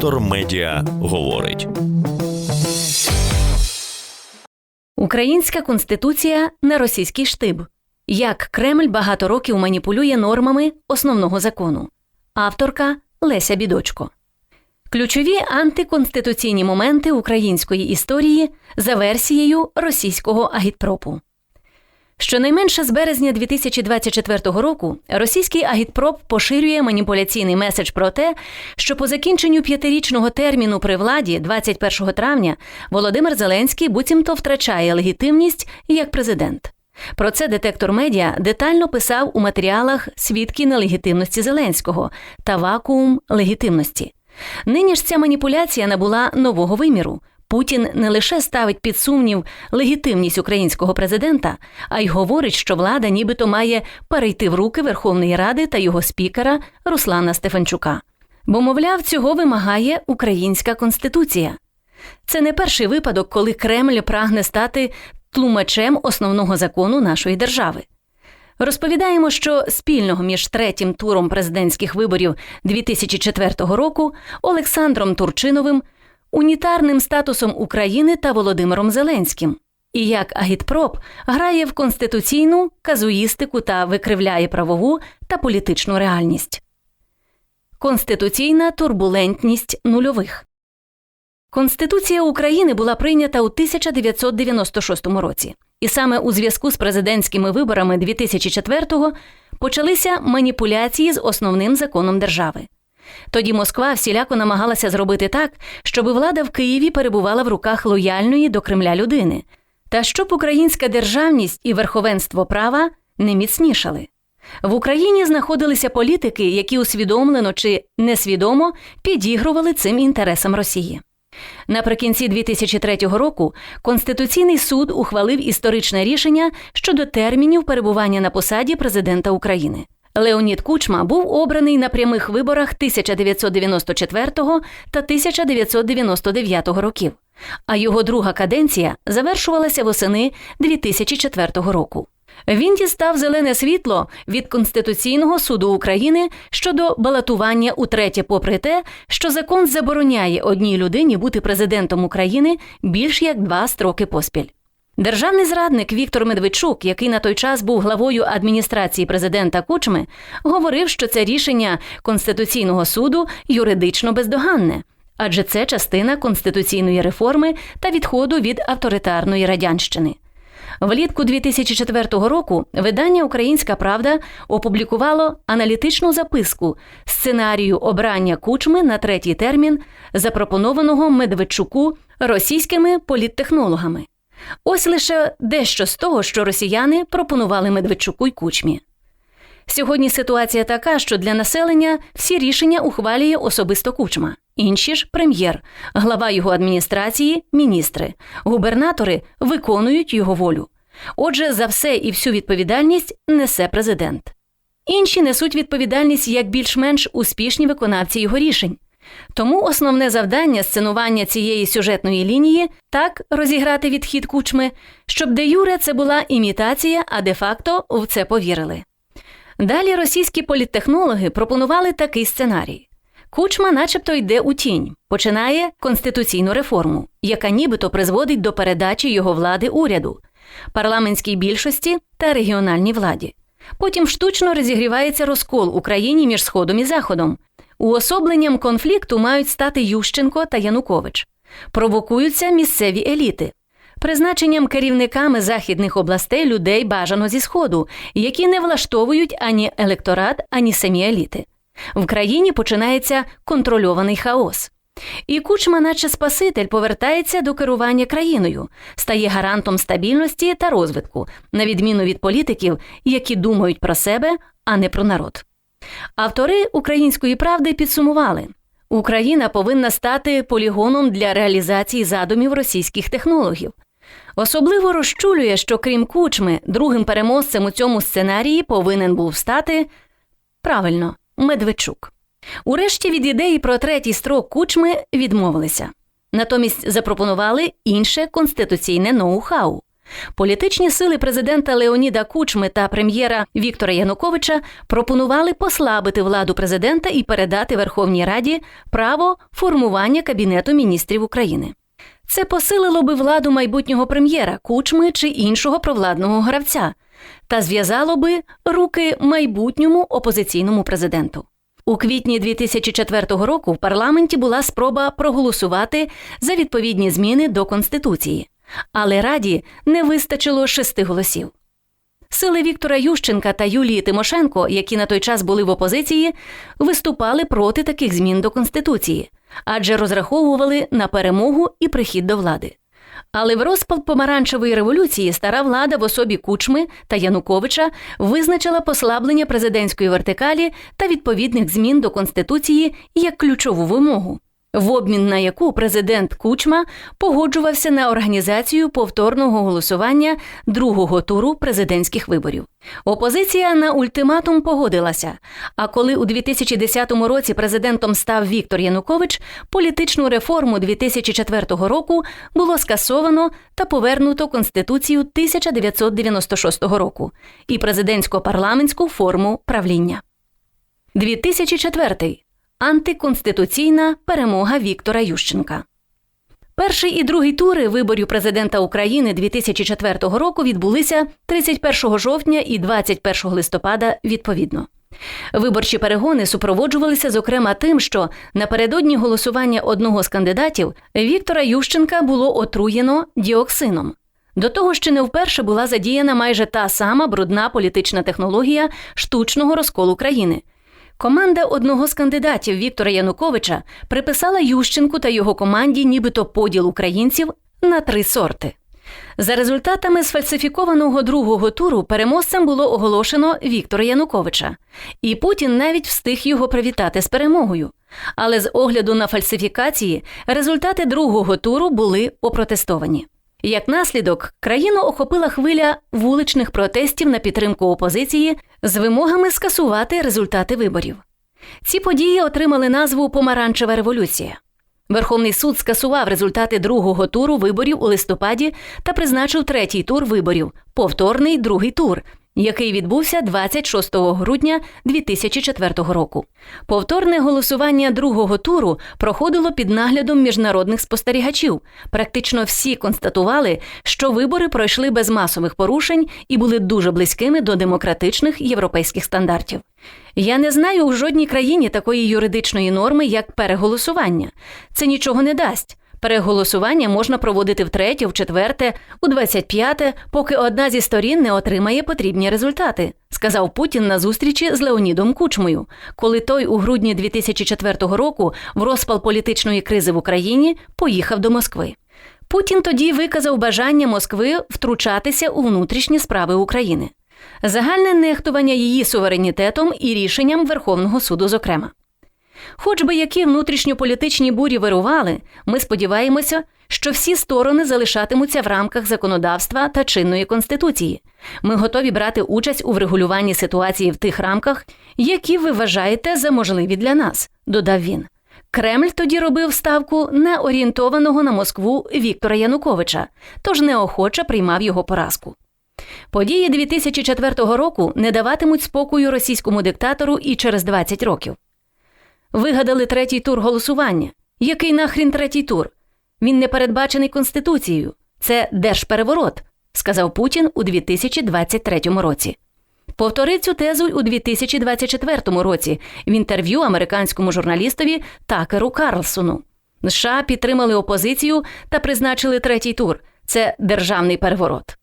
Детектор медіа говорить. Українська конституція на російський штиб. Як Кремль багато років маніпулює нормами основного закону. Авторка Леся Бідочко. Ключові антиконституційні моменти української історії за версією російського агітпропу. Щонайменше з березня 2024 року російський агітпроп поширює маніпуляційний меседж про те, що по закінченню п'ятирічного терміну при владі 21 травня Володимир Зеленський буцімто втрачає легітимність як президент. Про це детектор медіа детально писав у матеріалах свідки нелегітимності Зеленського та вакуум легітимності. Нині ж ця маніпуляція набула нового виміру. Путін не лише ставить під сумнів легітимність українського президента, а й говорить, що влада нібито має перейти в руки Верховної Ради та його спікера Руслана Стефанчука. Бо, мовляв, цього вимагає українська конституція. Це не перший випадок, коли Кремль прагне стати тлумачем основного закону нашої держави. Розповідаємо, що спільного між третім туром президентських виборів 2004 року Олександром Турчиновим, унітарним статусом України та Володимиром Зеленським, і як агітпроп грає в конституційну казуїстику та викривляє правову та політичну реальність. Конституційна турбулентність нульових. Конституція України була прийнята у 1996 році, і саме у зв'язку з президентськими виборами 2004-го почалися маніпуляції з основним законом держави. Тоді Москва всіляко намагалася зробити так, щоб влада в Києві перебувала в руках лояльної до Кремля людини, та щоб українська державність і верховенство права не міцнішали. В Україні знаходилися політики, які усвідомлено чи несвідомо підігрували цим інтересам Росії. Наприкінці 2003 року Конституційний суд ухвалив історичне рішення щодо термінів перебування на посаді президента України. Леонід Кучма був обраний на прямих виборах 1994 та 1999 років, а його друга каденція завершувалася восени 2004 року. Він дістав зелене світло від Конституційного суду України щодо балотування утретє, попри те, що закон забороняє одній людині бути президентом України більш як два строки поспіль. Державний зрадник Віктор Медведчук, який на той час був главою адміністрації президента Кучми, говорив, що це рішення Конституційного суду юридично бездоганне, адже це частина конституційної реформи та відходу від авторитарної радянщини. Влітку 2004 року видання Українська Правда опублікувало аналітичну записку сценарію обрання кучми на третій термін, запропонованого Медведчуку російськими політтехнологами. Ось лише дещо з того, що росіяни пропонували Медведчуку й кучмі. Сьогодні ситуація така, що для населення всі рішення ухвалює особисто кучма, інші ж прем'єр, глава його адміністрації, міністри, губернатори виконують його волю. Отже, за все і всю відповідальність несе президент. Інші несуть відповідальність як більш-менш успішні виконавці його рішень. Тому основне завдання сценування цієї сюжетної лінії так розіграти відхід кучми, щоб де юре це була імітація, а де факто в це повірили. Далі російські політтехнологи пропонували такий сценарій. Кучма, начебто, йде у тінь, починає конституційну реформу, яка нібито призводить до передачі його влади уряду, парламентській більшості та регіональній владі. Потім штучно розігрівається розкол Україні між Сходом і Заходом. Уособленням конфлікту мають стати Ющенко та Янукович. Провокуються місцеві еліти. Призначенням керівниками західних областей людей бажано зі Сходу, які не влаштовують ані електорат, ані самі еліти. В країні починається контрольований хаос. І кучма, наче Спаситель, повертається до керування країною, стає гарантом стабільності та розвитку, на відміну від політиків, які думають про себе, а не про народ. Автори української правди підсумували. Україна повинна стати полігоном для реалізації задумів російських технологів. Особливо розчулює, що крім кучми, другим переможцем у цьому сценарії повинен був стати правильно Медведчук. Урешті від ідеї про третій строк кучми відмовилися. Натомість запропонували інше конституційне ноу-хау Політичні сили президента Леоніда Кучми та прем'єра Віктора Януковича пропонували послабити владу президента і передати Верховній Раді право формування Кабінету міністрів України. Це посилило би владу майбутнього прем'єра Кучми чи іншого провладного гравця та зв'язало би руки майбутньому опозиційному президенту. У квітні 2004 року в парламенті була спроба проголосувати за відповідні зміни до Конституції, але Раді не вистачило шести голосів. Сили Віктора Ющенка та Юлії Тимошенко, які на той час були в опозиції, виступали проти таких змін до Конституції, адже розраховували на перемогу і прихід до влади. Але в розпал помаранчевої революції стара влада в особі Кучми та Януковича визначила послаблення президентської вертикалі та відповідних змін до Конституції як ключову вимогу, в обмін на яку президент Кучма погоджувався на організацію повторного голосування другого туру президентських виборів. Опозиція на ультиматум погодилася. А коли у 2010 році президентом став Віктор Янукович, політичну реформу 2004 року було скасовано та повернуто Конституцію 1996 року і президентсько-парламентську форму правління. 2004 антиконституційна перемога Віктора Ющенка. Перший і другий тури виборів президента України 2004 року відбулися 31 жовтня і 21 листопада відповідно. Виборчі перегони супроводжувалися зокрема тим, що напередодні голосування одного з кандидатів Віктора Ющенка було отруєно діоксином. До того ще не вперше була задіяна майже та сама брудна політична технологія штучного розколу країни. Команда одного з кандидатів Віктора Януковича приписала Ющенку та його команді нібито поділ українців на три сорти. За результатами сфальсифікованого другого туру переможцем було оголошено Віктора Януковича, і Путін навіть встиг його привітати з перемогою. Але з огляду на фальсифікації результати другого туру були опротестовані. Як наслідок, країну охопила хвиля вуличних протестів на підтримку опозиції з вимогами скасувати результати виборів. Ці події отримали назву Помаранчева революція. Верховний суд скасував результати другого туру виборів у листопаді та призначив третій тур виборів повторний другий тур, який відбувся 26 грудня 2004 року. Повторне голосування другого туру проходило під наглядом міжнародних спостерігачів. Практично всі констатували, що вибори пройшли без масових порушень і були дуже близькими до демократичних європейських стандартів. Я не знаю у жодній країні такої юридичної норми, як переголосування. Це нічого не дасть. Переголосування можна проводити втретє, в четверте, у двадцять п'яте, поки одна зі сторін не отримає потрібні результати, сказав Путін на зустрічі з Леонідом Кучмою, коли той у грудні 2004 року в розпал політичної кризи в Україні поїхав до Москви. Путін тоді виказав бажання Москви втручатися у внутрішні справи України, загальне нехтування її суверенітетом і рішенням Верховного суду, зокрема. Хоч би які внутрішньополітичні бурі вирували, ми сподіваємося, що всі сторони залишатимуться в рамках законодавства та чинної конституції. Ми готові брати участь у врегулюванні ситуації в тих рамках, які ви вважаєте за можливі для нас, додав він. Кремль тоді робив ставку на орієнтованого на Москву Віктора Януковича, тож неохоче приймав його поразку. Події 2004 року не даватимуть спокою російському диктатору і через 20 років. Вигадали третій тур голосування. Який нахрін третій тур? Він не передбачений Конституцією. Це держпереворот, сказав Путін у 2023 році. Повторив цю тезу у 2024 році в інтерв'ю американському журналістові Такеру Карлсону. США підтримали опозицію та призначили третій тур. Це державний переворот.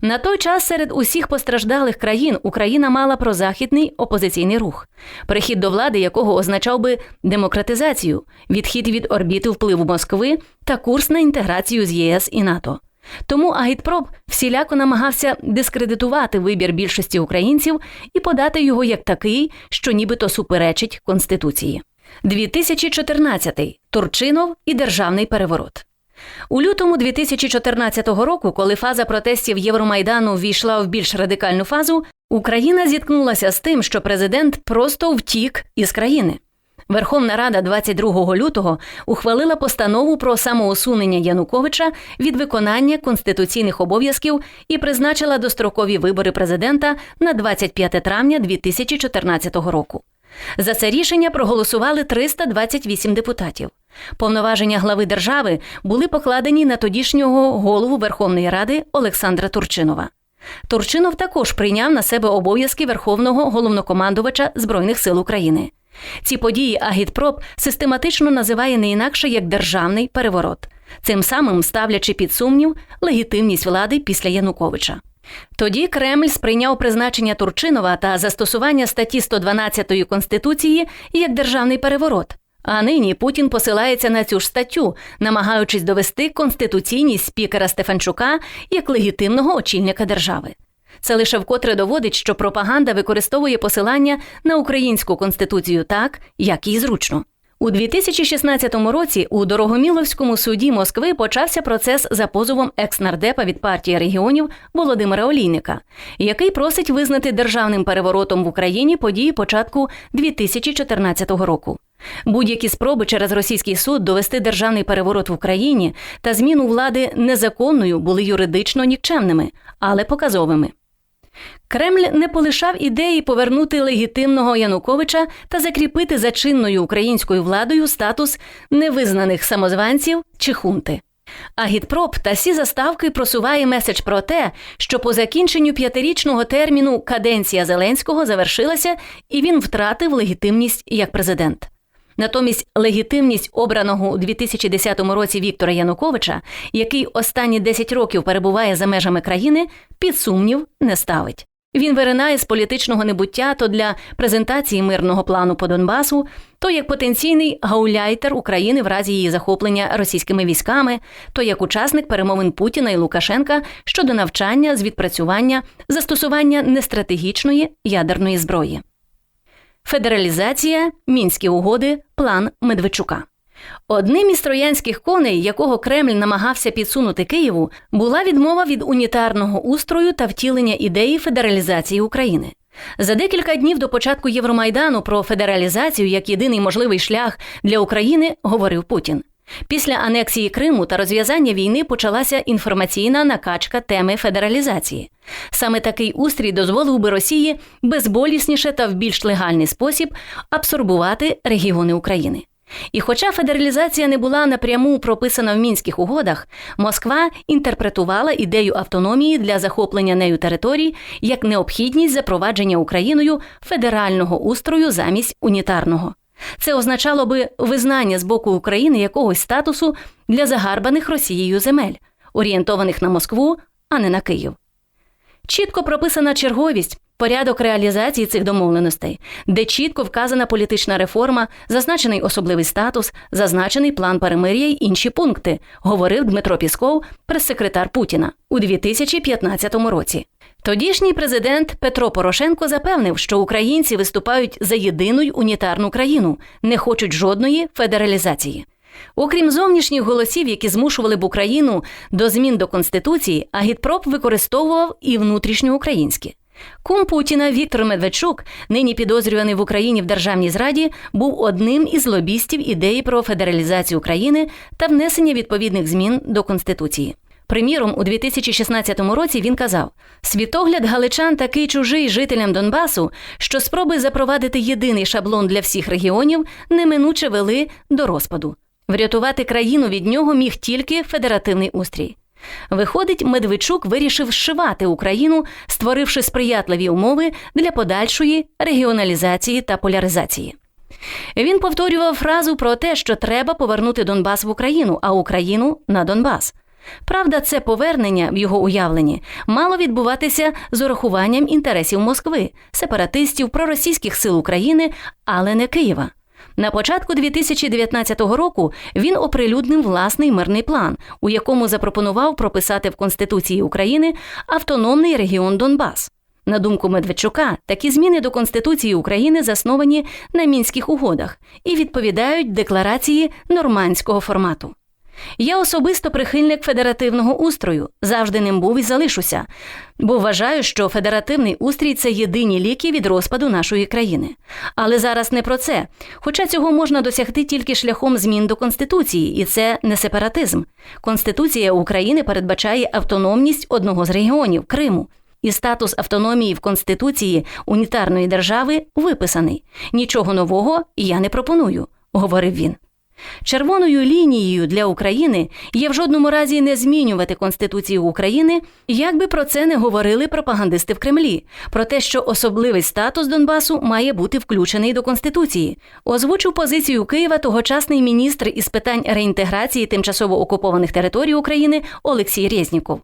На той час серед усіх постраждалих країн Україна мала прозахідний опозиційний рух, перехід до влади якого означав би демократизацію, відхід від орбіти впливу Москви та курс на інтеграцію з ЄС і НАТО. Тому агітпроп всіляко намагався дискредитувати вибір більшості українців і подати його як такий, що нібито суперечить Конституції. 2014. Турчинов і державний переворот. У лютому 2014 року, коли фаза протестів Євромайдану ввійшла в більш радикальну фазу, Україна зіткнулася з тим, що президент просто втік із країни. Верховна Рада 22 лютого ухвалила постанову про самоусунення Януковича від виконання конституційних обов'язків і призначила дострокові вибори президента на 25 травня 2014 року. За це рішення проголосували 328 депутатів. Повноваження глави держави були покладені на тодішнього голову Верховної Ради Олександра Турчинова. Турчинов також прийняв на себе обов'язки Верховного головнокомандувача Збройних сил України. Ці події Агітпроп систематично називає не інакше як державний переворот, цим самим ставлячи під сумнів легітимність влади після Януковича. Тоді Кремль сприйняв призначення Турчинова та застосування статті 112 Конституції як державний переворот. А нині Путін посилається на цю ж статтю, намагаючись довести конституційність спікера Стефанчука як легітимного очільника держави. Це лише вкотре доводить, що пропаганда використовує посилання на українську конституцію так, як їй зручно. У 2016 році у Дорогоміловському суді Москви почався процес за позовом екс-нардепа від партії регіонів Володимира Олійника, який просить визнати державним переворотом в Україні події початку 2014 року. Будь-які спроби через російський суд довести державний переворот в Україні та зміну влади незаконною були юридично нікчемними, але показовими. Кремль не полишав ідеї повернути легітимного Януковича та закріпити за чинною українською владою статус невизнаних самозванців чи хунти. Агітпроп та сі заставки просуває меседж про те, що по закінченню п'ятирічного терміну каденція Зеленського завершилася і він втратив легітимність як президент. Натомість легітимність обраного у 2010 році Віктора Януковича, який останні 10 років перебуває за межами країни, під сумнів не ставить. Він виринає з політичного небуття то для презентації мирного плану по Донбасу, то як потенційний гауляйтер України в разі її захоплення російськими військами, то як учасник перемовин Путіна і Лукашенка щодо навчання з відпрацювання застосування нестратегічної ядерної зброї. Федералізація, мінські угоди, план Медведчука. Одним із троянських коней, якого Кремль намагався підсунути Києву, була відмова від унітарного устрою та втілення ідеї федералізації України. За декілька днів до початку Євромайдану про федералізацію як єдиний можливий шлях для України говорив Путін. Після анексії Криму та розв'язання війни почалася інформаційна накачка теми федералізації. Саме такий устрій дозволив би Росії безболісніше та в більш легальний спосіб абсорбувати регіони України. І хоча федералізація не була напряму прописана в мінських угодах, Москва інтерпретувала ідею автономії для захоплення нею територій як необхідність запровадження Україною федерального устрою замість унітарного. Це означало би визнання з боку України якогось статусу для загарбаних Росією земель, орієнтованих на Москву, а не на Київ. Чітко прописана черговість, порядок реалізації цих домовленостей, де чітко вказана політична реформа, зазначений особливий статус, зазначений план перемир'я й інші пункти, говорив Дмитро Пісков, прес-секретар Путіна у 2015 році. Тодішній президент Петро Порошенко запевнив, що українці виступають за єдину й унітарну країну, не хочуть жодної федералізації. Окрім зовнішніх голосів, які змушували б Україну до змін до конституції, агітпроп використовував і внутрішньоукраїнські. Кум Путіна Віктор Медведчук, нині підозрюваний в Україні в державній зраді, був одним із лобістів ідеї про федералізацію країни та внесення відповідних змін до конституції. Приміром, у 2016 році він казав: світогляд галичан такий чужий жителям Донбасу, що спроби запровадити єдиний шаблон для всіх регіонів неминуче вели до розпаду. Врятувати країну від нього міг тільки федеративний устрій. Виходить, Медведчук вирішив зшивати Україну, створивши сприятливі умови для подальшої регіоналізації та поляризації. Він повторював фразу про те, що треба повернути Донбас в Україну, а Україну на Донбас. Правда, це повернення в його уявленні мало відбуватися з урахуванням інтересів Москви, сепаратистів, проросійських сил України, але не Києва. На початку 2019 року він оприлюднив власний мирний план, у якому запропонував прописати в Конституції України автономний регіон Донбас. На думку Медведчука, такі зміни до Конституції України засновані на мінських угодах і відповідають декларації нормандського формату. Я особисто прихильник федеративного устрою, завжди ним був і залишуся, бо вважаю, що федеративний устрій це єдині ліки від розпаду нашої країни. Але зараз не про це. Хоча цього можна досягти тільки шляхом змін до Конституції, і це не сепаратизм. Конституція України передбачає автономність одного з регіонів Криму. І статус автономії в Конституції унітарної держави виписаний. Нічого нового я не пропоную, говорив він. Червоною лінією для України є в жодному разі не змінювати Конституцію України, як би про це не говорили пропагандисти в Кремлі, про те, що особливий статус Донбасу має бути включений до Конституції. Озвучив позицію Києва тогочасний міністр із питань реінтеграції тимчасово окупованих територій України Олексій Резніков.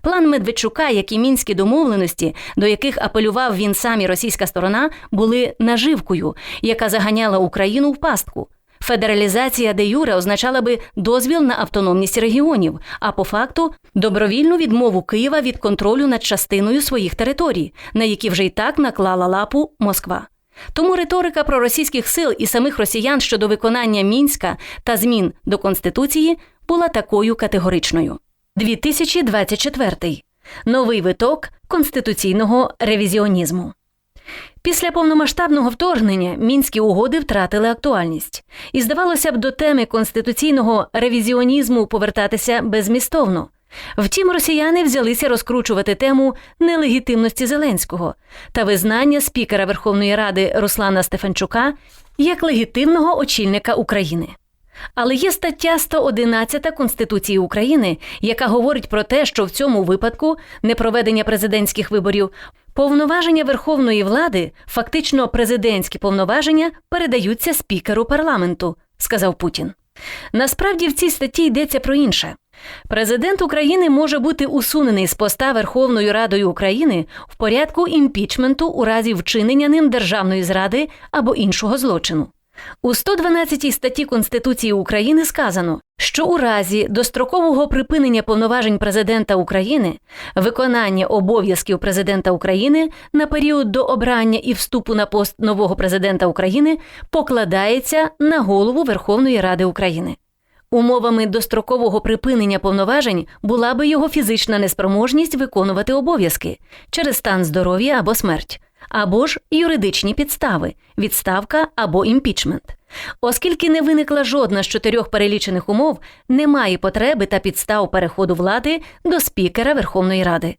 План Медведчука, як і мінські домовленості, до яких апелював він сам і російська сторона, були наживкою, яка заганяла Україну в пастку. Федералізація де юре означала би дозвіл на автономність регіонів, а по факту добровільну відмову Києва від контролю над частиною своїх територій, на які вже й так наклала лапу Москва. Тому риторика проросійських сил і самих росіян щодо виконання мінська та змін до конституції була такою категоричною. 2024. Новий виток конституційного ревізіонізму. Після повномасштабного вторгнення мінські угоди втратили актуальність, і здавалося б, до теми конституційного ревізіонізму повертатися безмістовно. Втім, росіяни взялися розкручувати тему нелегітимності Зеленського та визнання спікера Верховної Ради Руслана Стефанчука як легітимного очільника України. Але є стаття 111 Конституції України, яка говорить про те, що в цьому випадку непроведення президентських виборів повноваження верховної влади, фактично президентські повноваження, передаються спікеру парламенту, сказав Путін. Насправді в цій статті йдеться про інше. Президент України може бути усунений з поста Верховною Радою України в порядку імпічменту у разі вчинення ним державної зради або іншого злочину. У 112 статті Конституції України сказано, що у разі дострокового припинення повноважень президента України, виконання обов'язків президента України на період до обрання і вступу на пост нового президента України покладається на голову Верховної Ради України. Умовами дострокового припинення повноважень була би його фізична неспроможність виконувати обов'язки через стан здоров'я або смерть або ж юридичні підстави, відставка або імпічмент. Оскільки не виникла жодна з чотирьох перелічених умов, немає потреби та підстав переходу влади до спікера Верховної Ради.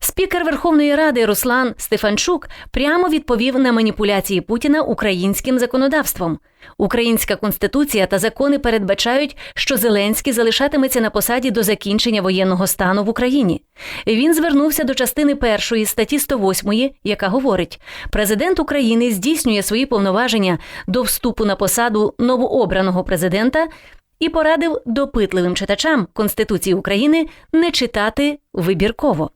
Спікер Верховної Ради Руслан Стефанчук прямо відповів на маніпуляції Путіна українським законодавством. Українська конституція та закони передбачають, що Зеленський залишатиметься на посаді до закінчення воєнного стану в Україні. Він звернувся до частини першої статті 108, яка говорить: президент України здійснює свої повноваження до вступу на посаду новообраного президента. І порадив допитливим читачам Конституції України не читати вибірково.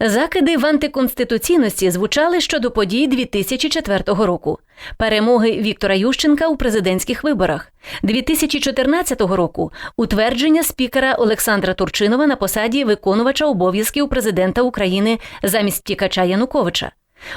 Закиди в антиконституційності звучали щодо подій 2004 року, перемоги Віктора Ющенка у президентських виборах, 2014 року утвердження спікера Олександра Турчинова на посаді виконувача обов'язків президента України замість тікача Януковича.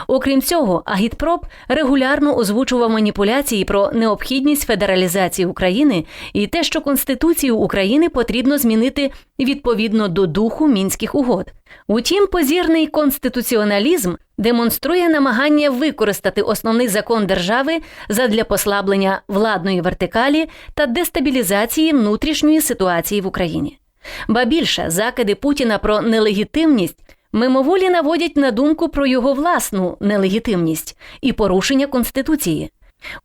Окрім цього, Агітпроп регулярно озвучував маніпуляції про необхідність федералізації України і те, що Конституцію України потрібно змінити відповідно до духу мінських угод. Утім, позірний конституціоналізм демонструє намагання використати основний закон держави задля послаблення владної вертикалі та дестабілізації внутрішньої ситуації в Україні. Ба більше закиди Путіна про нелегітимність мимоволі наводять на думку про його власну нелегітимність і порушення конституції.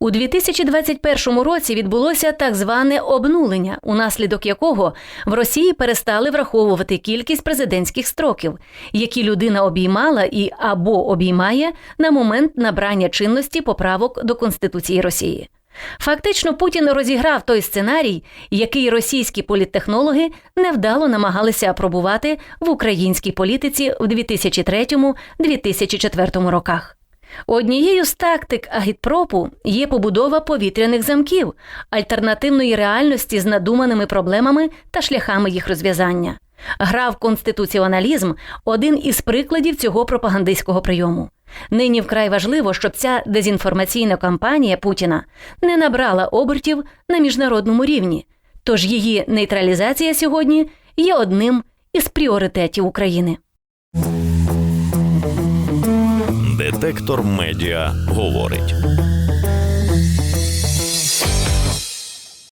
У 2021 році відбулося так зване обнулення, унаслідок якого в Росії перестали враховувати кількість президентських строків, які людина обіймала і або обіймає на момент набрання чинності поправок до Конституції Росії. Фактично, Путін розіграв той сценарій, який російські політтехнологи невдало намагалися апробувати в українській політиці в 2003-2004 роках. Однією з тактик агітпропу є побудова повітряних замків, альтернативної реальності з надуманими проблемами та шляхами їх розв'язання. Гра в конституціоналізм один із прикладів цього пропагандистського прийому. Нині вкрай важливо, щоб ця дезінформаційна кампанія Путіна не набрала обертів на міжнародному рівні, тож її нейтралізація сьогодні є одним із пріоритетів України. Детектор медіа говорить.